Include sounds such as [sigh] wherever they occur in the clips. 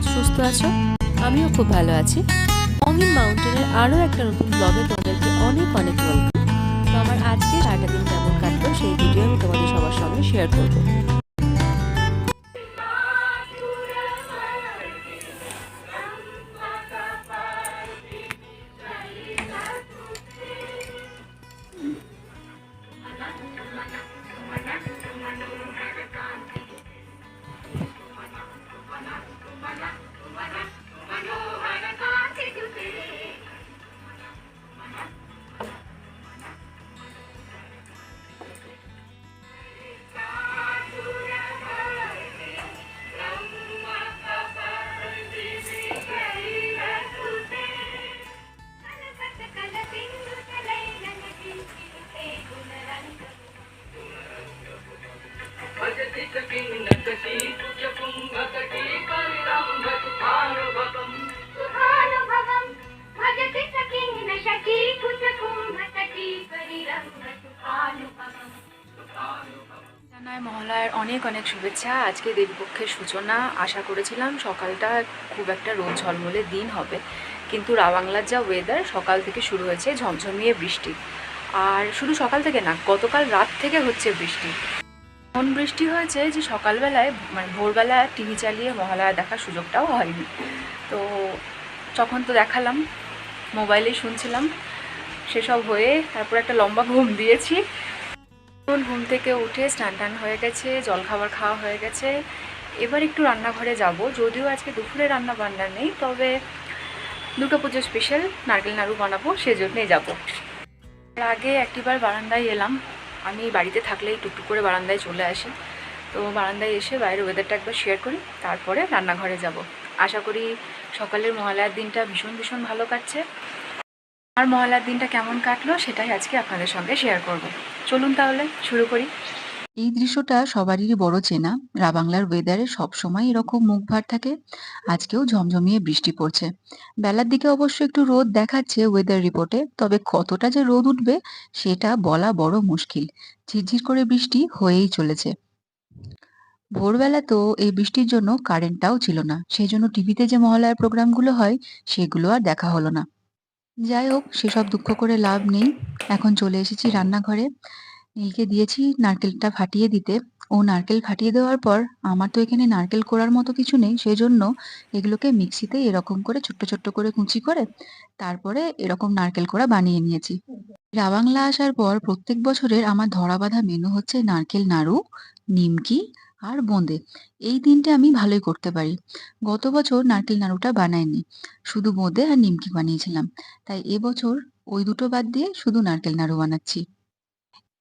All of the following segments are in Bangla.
আজ সুস্থ আছো? আমিও খুব ভালো আছি। অমিন মাউন্টেনের আরও একটা নতুন ব্লগে তোমাদেরকে অনেক অনেক ওয়েলকাম তো আমার আজকে সারাটা দিন কেমন কাটলো সেই ভিডিও আমি তোমাদের সবার সঙ্গে শেয়ার করব। অনেক অনেক শুভেচ্ছা। আজকে দেবীপক্ষের সূচনা। আশা করেছিলাম সকালটা খুব একটা রোদ ঝলমলে দিন হবে। কিন্তু রাবাংলার যা ওয়েদার সকাল থেকে শুরু হয়েছে ঝমঝমিয়ে বৃষ্টি। আর শুধু সকাল থেকে না, গতকাল রাত থেকে হচ্ছে বৃষ্টি। এমন বৃষ্টি হয়েছে যে সকালবেলায় মানে ভোরবেলা টিভি চালিয়ে মহালয়া দেখার সুযোগটাও হয়নি। তো তখন তো দেখালাম, মোবাইলেই শুনছিলাম। সেসব হয়ে তারপর একটা লম্বা ঘুম দিয়েছি। ঘুম থেকে উঠে স্নান টান হয়ে গেছে, জলখাবার খাওয়া হয়ে গেছে। এবার একটু রান্নাঘরে যাব। যদিও আজকে দুপুরে রান্না বান্না নেই, তবে দুটো পুজো স্পেশাল নারকেল নাড়ু বানাবো, সেজন্যই যাব। তার আগে একটিবার বারান্দায় এলাম। আমি বাড়িতে থাকলেই টুকটুক করে বারান্দায় চলে আসি। তো বারান্দায় এসে বাইরের ওয়েদারটা একবার শেয়ার করি, তারপরে রান্নাঘরে যাব। আশা করি সকালের মহালয়ার দিনটা ভীষণ ভীষণ ভালো কাটছে। আর মহালয়ার দিনটা কেমন কাটলো, সেটাই আজকে আপনাদের সঙ্গে শেয়ার করব। চলুন তাহলে, শুরু করি। এই দৃশ্যটা সবারই বড় চেনা। রাবাংলার ওয়েদারে সবসময় এরকম মুখ ভার থাকে। আজকেও ঝমঝমিয়ে বৃষ্টি পড়ছে। বেলার দিকে অবশ্য একটু রোদ দেখাচ্ছে ওয়েদার রিপোর্টে তবে কতটা যে রোদ উঠবে সেটা বলা বড় মুশকিল। ঝিরঝির করে বৃষ্টি হয়েই চলেছে। ভোরবেলা তো এই বৃষ্টির জন্য কারেন্টটাও ছিল না। সেই জন্য টিভিতে যে মহালয়ার প্রোগ্রামগুলো হয়, সেগুলো আর দেখা হলো না। যাই হোক, সেসব দুঃখ করে লাভ নেই। এখন চলে এসেছি রান্নাঘরে। নীলকে দিয়েছি নারকেলটা ফাটিয়ে দিতে। ও নারকেল ফাটিয়ে দেওয়ার পর আমার তো এখানে নারকেল কোড়ার মতো কিছু নেই, সেজন্য এগুলোকে মিক্সিতে এরকম করে ছোট্ট ছোট্ট করে কুচি করে তারপরে এরকম নারকেল কোড়া বানিয়ে নিয়েছি। রাবাংলা আসার পর প্রত্যেক বছরের আমার ধরা বাঁধা মেনু হচ্ছে নারকেল নাড়ু, নিমকি আর বোঁদে এই তিনটে আমি ভালোই করতে পারি। গত বছর নারকেল নাড়ুটা বানাইনি। শুধু বোঁদে আর নিমকি বানিয়েছিলাম। তাই এবছর ওই দুটো বাদ দিয়ে শুধু নারকেল নাড়ু বানাচ্ছি।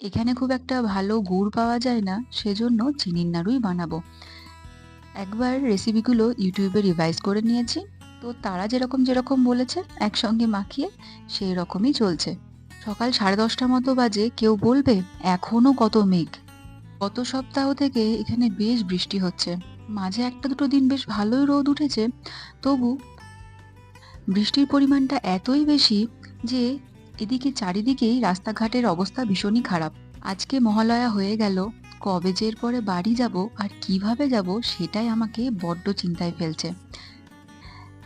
এখানে খুব একটা ভালো গুড় পাওয়া যায় না, সেজন্য চিনির নাড়ুই বানাবো। একবার রেসিপিগুলো ইউটিউবে রিভাইজ করে নিয়েছি। তো তারা যেরকম যেরকম বলেছে, একসঙ্গে মাখিয়ে সেই রকমই চলছে। সকাল সাড়ে দশটা মতো বাজে, কেউ বলবে, এখনও কত মেঘ? গত সপ্তাহ থেকে এখানে বেশ বৃষ্টি হচ্ছে। মাঝে একটা দুটো দিন বেশ ভালোই রোদ উঠেছে, তবু বৃষ্টির পরিমাণটা এতই বেশি যে এদিকে চারিদিকেই রাস্তাঘাটের অবস্থা ভীষণই খারাপ। আজকে মহালয়া হয়ে গেল, কবে যে এরপরে বাড়ি যাব আর কীভাবে যাব সেটাই আমাকে বড্ড চিন্তায় ফেলছে।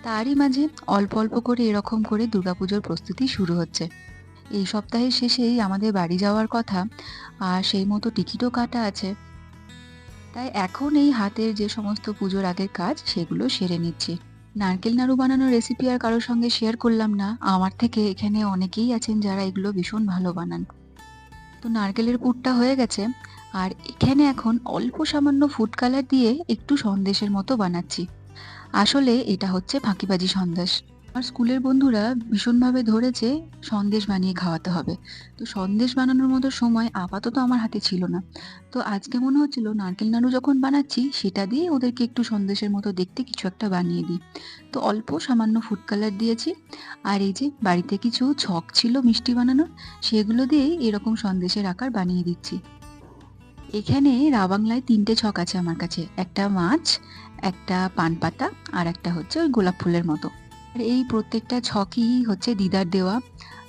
তারই মাঝে অল্প অল্প করে এরকম করে দুর্গাপুজোর প্রস্তুতি শুরু হচ্ছে। এই সপ্তাহের শেষেই আমাদের বাড়ি যাওয়ার কথা, আর সেই মতো টিকিটও কাটা আছে। তাই এখন এই হাতের যে সমস্ত পুজোর আগের কাজ, সেগুলো সেরে নিচ্ছি। নারকেল নাড়ু বানানোর রেসিপি আর কারোর সঙ্গে শেয়ার করলাম না। আমার থেকে এখানে অনেকেই আছেন যারা এগুলো ভীষণ ভালো বানান। তো নারকেলের পুরটা হয়ে গেছে, আর এখানে এখন অল্প সামান্য ফুড কালার দিয়ে একটু সন্দেশের মতো বানাচ্ছি। আসলে এটা হচ্ছে ফাঁকিবাজি সন্দেশ। আমার স্কুলের বন্ধুরা ভীষণভাবে ধরেছে সন্দেশ বানিয়ে খাওয়াতে হবে। তো সন্দেশ বানানোর মতো সময় আপাতত আমার হাতে ছিল না। তো আজকে মনে হচ্ছিল নারকেল নাড়ু যখন বানাচ্ছি, সেটা দিয়ে ওদেরকে একটু সন্দেশের মতো দেখতে কিছু একটা বানিয়ে দিই। তো অল্প সামান্য ফুড কালার দিয়েছি। আর এই যে বাড়িতে কিছু ছক ছিল মিষ্টি বানানোর, সেগুলো দিয়েই এরকম সন্দেশের আকার বানিয়ে দিচ্ছি। এখানে রাবাংলায় তিনটে ছক আছে আমার কাছে। একটা মাছ, একটা পান পাতা, আর একটা হচ্ছে ওই গোলাপ ফুলের মতো। এই প্রত্যেকটা ছকই হচ্ছে দিদার দেওয়া।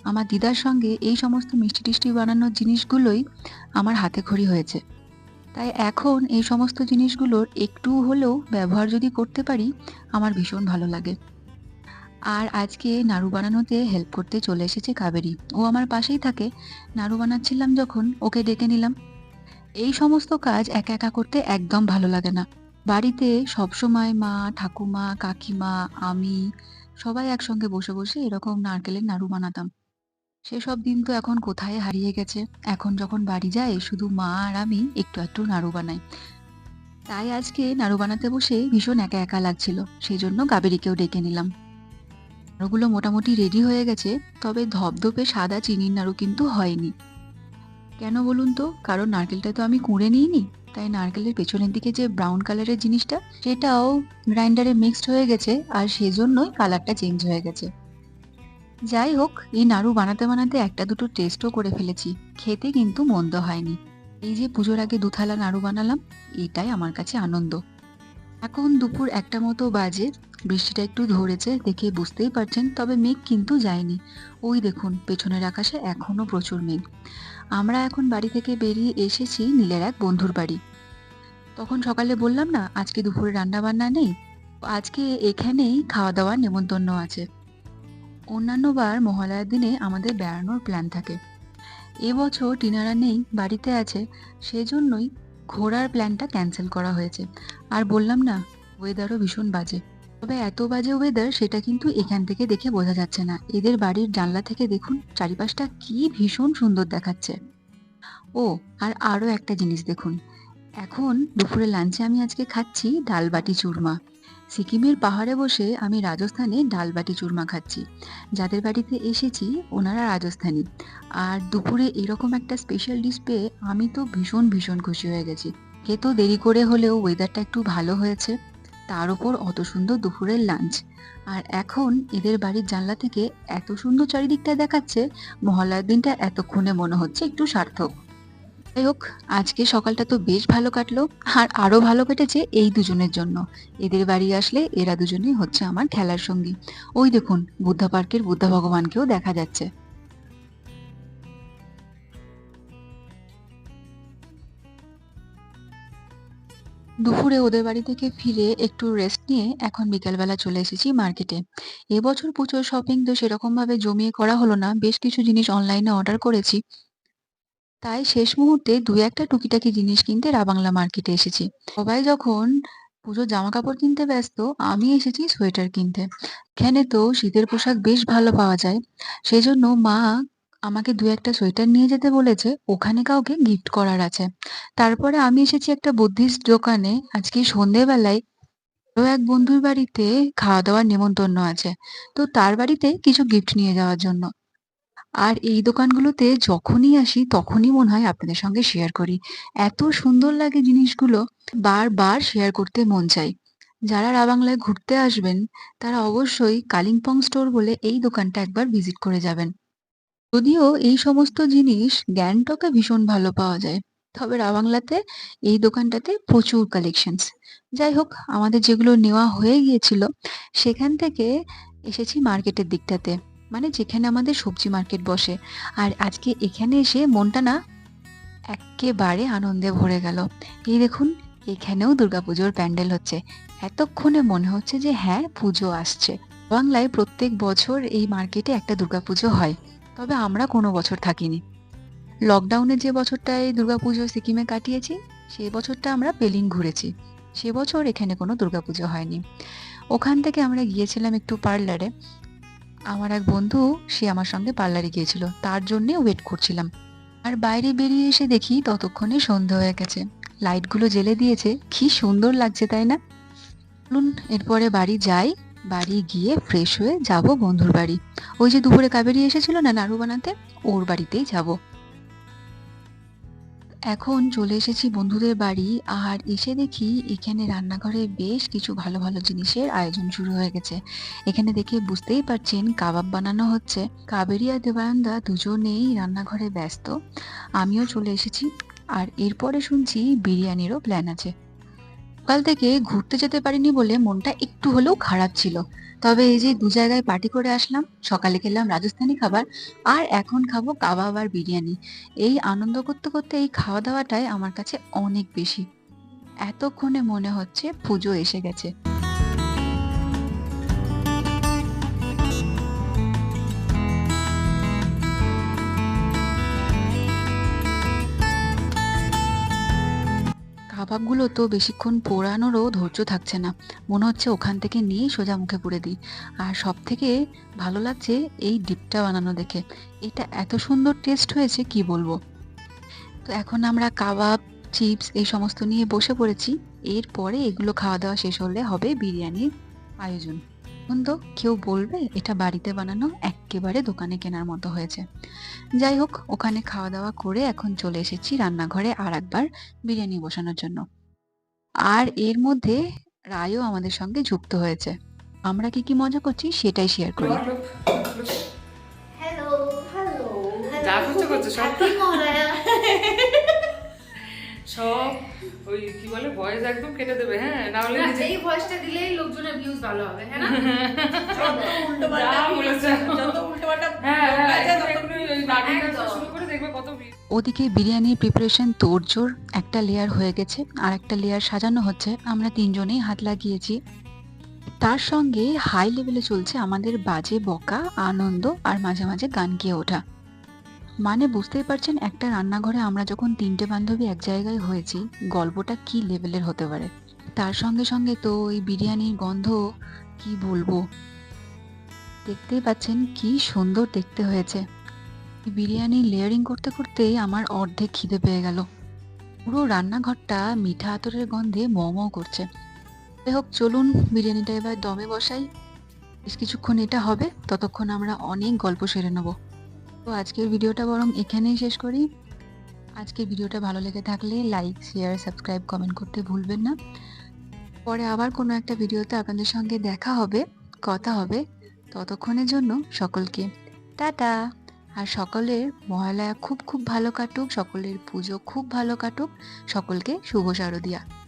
আমার দিদার সঙ্গে এই সমস্ত মিষ্টি টিষ্টি বানানোর জিনিসগুলোই আমার হাতে খড়ি হয়েছে। তাই এখন এই সমস্ত জিনিসগুলোর একটু হলেও ব্যবহার যদি করতে পারি, আমার ভীষণ ভালো লাগে। আর আজকে নাড়ু বানানোতে হেল্প করতে চলে এসেছে কাবেরি। ও আমার পাশেই থাকে। নাড়ু বানাচ্ছিলাম যখন, ওকে ডেকে নিলাম। এই সমস্ত কাজ একা একা করতে একদম ভালো লাগে না। বাড়িতে সবসময় মা, ঠাকুমা, কাকিমা, আমি সবাই একসঙ্গে বসে বসে এরকম নারকেলের নাড়ু বানাতাম। সেসব দিন তো এখন কোথায় হারিয়ে গেছে? এখন যখন বাড়ি যায় শুধু মা আর আমি একটু একটু নাড়ু বানাই। তাই আজকে নাড়ু বানাতে বসে ভীষণ একা একা লাগছিল সেই জন্য গাবেরিকেও ডেকে নিলাম। নাড়ুগুলো মোটামুটি রেডি হয়ে গেছে, তবে ধপধপে সাদা চিনির নাড়ু কিন্তু হয়নি। কেন বলুন তো? কারণ নারকেলটা তো আমি কুড়ে নিইনি। তাই নারকেলের পেছনের দিকে যে ব্রাউন কালারের জিনিসটা, সেটাও গ্রাইন্ডারে মিক্সড হয়ে গেছে আর সেজন্যই কালারটা চেঞ্জ হয়ে গেছে। যাই হোক, এই নাড়ু বানাতে বানাতে একটা দুটো টেস্টও করে ফেলেছি। খেতে কিন্তু মন্দ হয়নি। এই যে পুজোর আগে দুথালা নাড়ু বানালাম, এটাই আমার কাছে আনন্দ। এখন দুপুর একটা মতো বাজে, বৃষ্টিটা একটু ধরেছে দেখে বুঝতেই পারছেন, তবে মেঘ কিন্তু যায়নি। ওই দেখুন, পেছনের আকাশে এখনও প্রচুর মেঘ। আমরা এখন বাড়ি থেকে বেরিয়ে এসেছি নীলের এক বন্ধুর বাড়ি। তখন সকালে বললাম, না, আজকে দুপুরে রান্না বান্না নেই। আজকে এখানেই খাওয়া দাওয়ার নেমন্তন্ন আছে। অন্যান্য বার মহালয়ার দিনে আমাদের বেড়ানোর প্ল্যান থাকে। এবছর টিনারা নেই, বাড়িতে আছে, সেজন্যই ঘোরার প্ল্যানটা ক্যান্সেল করা হয়েছে। আর বললাম, না ওয়েদারও ভীষণ বাজে। তবে এত বাজে ওয়েদার সেটা কিন্তু এখান থেকে দেখে বোঝা যাচ্ছে না। এদের বাড়ির জানলা থেকে দেখুন, চারিপাশটা কি ভীষণ সুন্দর দেখাচ্ছে। ও, আর আরও একটা জিনিস দেখুন। এখন দুপুরে লাঞ্চে আমি আজকে খাচ্ছি ডালবাটি চুরমা। সিকিমের পাহাড়ে বসে আমি রাজস্থানে ডালবাটি চুরমা খাচ্ছি। যাদের বাড়িতে এসেছি, ওনারা রাজস্থানী। আর দুপুরে এরকম একটা স্পেশাল ডিশ পেয়ে আমি তো ভীষণ ভীষণ খুশি হয়ে গেছি। খেতেও দেরি করে হলেও ওয়েদারটা একটু ভালো হয়েছে। তার উপর অত সুন্দর দুপুরের লাঞ্চ আর এখন এদের বাড়ির জানলা থেকে এত সুন্দর চারিদিকটা দেখাচ্ছে মহালয়ার দিনটা এতক্ষণে মনে হচ্ছে একটু সার্থক। যাই হোক, আজকে সকালটা তো বেশ ভালো কাটলো, আর আরও ভালো কেটেছে এই দুজনের জন্য। এদের বাড়ি আসলে এরা দুজনেই হচ্ছে আমার খেলার সঙ্গী। ওই দেখুন, বুদ্ধা পার্কের বুদ্ধা ভগবানকেও দেখা যাচ্ছে। দুপুরে ওদের বাড়ি থেকে ফিরে একটু রেস্ট নিয়ে এখন বিকালবেলা চলে এসেছি মার্কেটে এবছর পুজোর শপিং তো সেরকম ভাবে জমিয়ে করা হলো না, বেশ কিছু জিনিস অনলাইনে অর্ডার করেছি। তাই শেষ মুহূর্তে দু একটা টুকিটাকি জিনিস কিনতে রাবাংলা মার্কেটে এসেছি। সবাই যখন পুজোর জামা কাপড় কিনতে ব্যস্ত, আমি এসেছি সোয়েটার কিনতে। এখানে তো শীতের পোশাক বেশ ভালো পাওয়া যায়। সেজন্য মা আমাকে দু একটা সোয়েটার নিয়ে যেতে বলেছে, ওখানে কাউকে গিফট করার আছে। তারপরে আমি এসেছি একটা বুদ্ধিস্ট দোকানে, আজকে সন্ধেবেলায় এক বন্ধুর বাড়িতে খাওয়া দাওয়ার নেমন্তন্ন আছে। তো তার বাড়িতে কিছু গিফট নিয়ে যাওয়ার জন্য। আর এই দোকানগুলোতে যখনই আসি, তখনই মনে হয় আপনাদের সঙ্গে শেয়ার করি। এত সুন্দর লাগে জিনিসগুলো, বারবার শেয়ার করতে মন চাই। যারা রাবাংলায় ঘুরতে আসবেন, তারা অবশ্যই কালিম্পং স্টোর বলে এই দোকানটা একবার ভিজিট করে যাবেন। যদিও এই সমস্ত জিনিস গ্যাংটকে ভীষণ ভালো পাওয়া যায়। তবে রাবাংলাতে এই দোকানটাতে প্রচুর কালেকশনস যাই হোক, আমাদের যেগুলো নেওয়া হয়ে গিয়েছিল, সেখান থেকে এসেছি মার্কেটের দিকটাতে। মানে যেখানে আমাদের সবজি মার্কেট বসে। আর আজকে এখানে এসে মনটা না একেবারে আনন্দে ভরে গেল। এই দেখুন, এখানেও দুর্গাপুজোর প্যান্ডেল হচ্ছে। এতক্ষণে মনে হচ্ছে যে হ্যাঁ পুজো আসছে। বাংলায় প্রত্যেক বছর এই মার্কেটে একটা দুর্গাপুজো হয়। তবে আমরা কোনো বছর থাকিনি। লকডাউনে যে বছরটায় দুর্গাপুজো সিকিমে কাটিয়েছি সেই বছরটা আমরা পেলিং ঘুরেছি। সে বছর এখানে কোনো দুর্গাপুজো হয়নি। ওখান থেকে আমরা গিয়েছিলাম একটু পার্লারে। আমার এক বন্ধু, সে আমার সঙ্গে পার্লারে গিয়েছিল। তার জন্যে ওয়েট করছিলাম। আর বাইরে বেরিয়ে এসে দেখি ততক্ষণে সন্ধে হয়ে গেছে। লাইটগুলো জ্বেলে দিয়েছে। কি সুন্দর লাগছে, তাই না? এরপরে বাড়ি যাই। বাড়ি গিয়ে ফ্রেশ হয়ে যাব বন্ধুর বাড়ি। ওই যে দুপুরে কাবেরি এসেছিল না নাড়ু বানাতে, ওর বাড়িতেই যাব। এখন চলে এসেছি বন্ধুদের বাড়ি, আর এসে দেখি এখানে রান্নাঘরে বেশ কিছু ভালো ভালো জিনিসের আয়োজন শুরু হয়ে গেছে। এখানে দেখে বুঝতেই পারছেন কাবাব বানানো হচ্ছে। কাবেরি আর দেবায়ন্দা দুজনেই রান্নাঘরে ব্যস্ত। আমিও চলে এসেছি, আর এরপরে শুনছি বিরিয়ানিরও প্ল্যান আছে। সকাল থেকে ঘুরতে যেতে পারিনি বলে মনটা একটু হলেও খারাপ ছিল। তবে এই যে দু জায়গায় পার্টি করে আসলাম, সকালে খেলাম রাজস্থানি খাবার আর এখন খাব কাবাব আর বিরিয়ানি। এই আনন্দ করতে করতে এই খাওয়া দাওয়াটাই আমার কাছে অনেক বেশি। এতক্ষণে মনে হচ্ছে পুজো এসে গেছে। কাবাবগুলো তো বেশিক্ষণ পোড়ানোরও ধৈর্য থাকছে না। মনে হচ্ছে ওখান থেকে নিয়ে সোজা মুখে পুড়ে দিই। আর সব থেকে ভালো লাগছে এই ডিপটা বানানো দেখে। এটা এত সুন্দর টেস্ট হয়েছে, কি বলব? তো এখন আমরা কাবাব, চিপস এই সমস্ত নিয়ে বসে পড়েছি। এরপরে এগুলো খাওয়া দাওয়া শেষ হলে হবে বিরিয়ানির আয়োজন। এখন তো কেউ বলবে এটা বাড়িতে বানানো একেবারে দোকানে কেনার মতো হয়েছে। যাই হোক ওখানে খাওয়া দাওয়া করে এখন চলে এসেছি রান্নাঘরে আর একবার বিরিয়ানি বসানোর জন্য। আর এর মধ্যে রায়ও আমাদের সঙ্গে যুক্ত হয়েছে। আমরা কি কি মজা করছি সেটাই শেয়ার করি। হ্যালো হ্যালো যা খুশি করছ [laughs] সব ওই কি বলে ভয়েস একদম কেটে দেবে হ্যাঁ না হলে এই ভয়েসটা দিলেই লোকজনের ভিউজ ভালো হবে হ্যাঁ না? [laughs] যা বলেছে। হ্যাঁ হ্যাঁ একটু একটু ওই নাটক একদম। শুরু করে দেখবে কত ওদিকে বিরিয়ানির প্রিপারেশন তোড়জোড় একটা লেয়ার হয়ে গেছে আর একটা লেয়ার সাজানো হচ্ছে আমরা তিনজনেই হাত লাগিয়েছি। তার সঙ্গে হাই লেভেলে চলছে আমাদের বাজে বকা আনন্দ আর মাঝে মাঝে গান গিয়ে ওঠা। মানে বুঝতেই পারছেন, একটা রান্নাঘরে আমরা যখন তিনটে বান্ধবী এক জায়গায় হয়েছি, গল্পটা কি লেভেলের হতে পারে? তার সঙ্গে সঙ্গে তো ওই বিরিয়ানির গন্ধ, কি বলব? দেখতেই পাচ্ছেন কি সুন্দর দেখতে হয়েছে। বিরিয়ানি লেয়ারিং করতে করতেই আমার অর্ধেক খিদে পেয়ে গেল। পুরো রান্নাঘরটা মিঠা আতরের গন্ধে ম ম করছে। যাই হোক, চলুন বিরিয়ানিটা এবার দমে বসাই। বেশ কিছুক্ষণ এটা হবে, ততক্ষণ আমরা অনেক গল্প সেরে নেব। তো আজকের ভিডিওটা বরং এখানেই শেষ করি। আজকের ভিডিওটা ভালো লেগে থাকলে লাইক শেয়ার সাবস্ক্রাইব কমেন্ট করতে ভুলবেন না। পরে আবার কোনো একটা ভিডিওতে আপনাদের সঙ্গে দেখা হবে, কথা হবে। ততক্ষণের জন্য সকলকে টাটা। আর সকলের মহালয়া খুব খুব ভালো কাটুক, সকলের পুজো খুব ভালো কাটুক, সকলকে শুভ শারদিয়া।